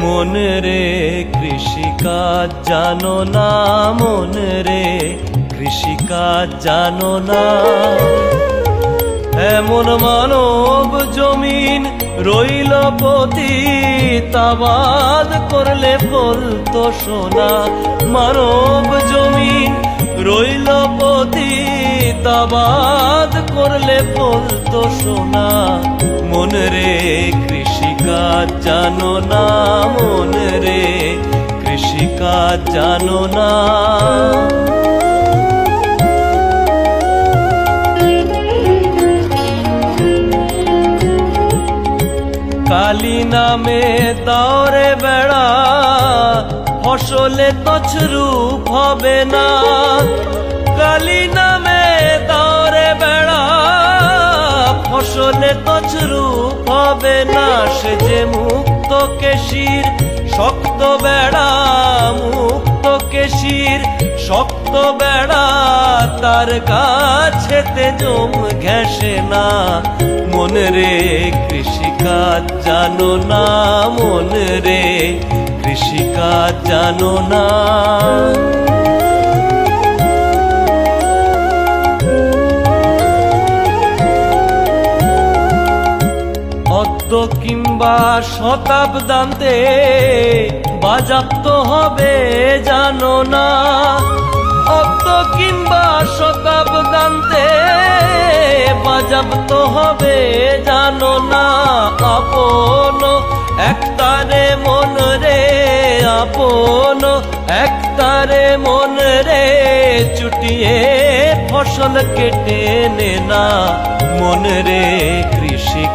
মন রে কৃষিকাজ জানো না, মন রে কৃষিকাজ জানো না। এমন মানব জমিন রইল পতি তাবাদ করলে বলতো সোনা। মানব জমিন রইল পতি তাবাদ করলে বলতো সোনা। মন রে জানো না মন রে কৃষিকাজ জানো না। কালী নামে দৌড়ে বেড়া, ফসলে তছরূপ হবে না। কালী নামে দৌড়ে বেড়া, ফসলে তছরূপ হবে না সে যে মুক্ত কেশির, শক্ত বেড়া মুক্ত কেশির, শক্ত বেড়া তার কাছেতে জম ঘেসে না। মন রে কৃষিকাজ জানো না, মন রে কৃষিকাজ জানো না। অদ্য কিংবা শতাব্দান্তে বাজাপ্ত হবে জানো না। অদ্য কিংবা শতাব্দান্তে বাজাপ্ত হবে জানো না। আপন একতারে মন রে, আপন একতারে মন রে, চুটিয়ে ফসল কেটে নে না মন রে।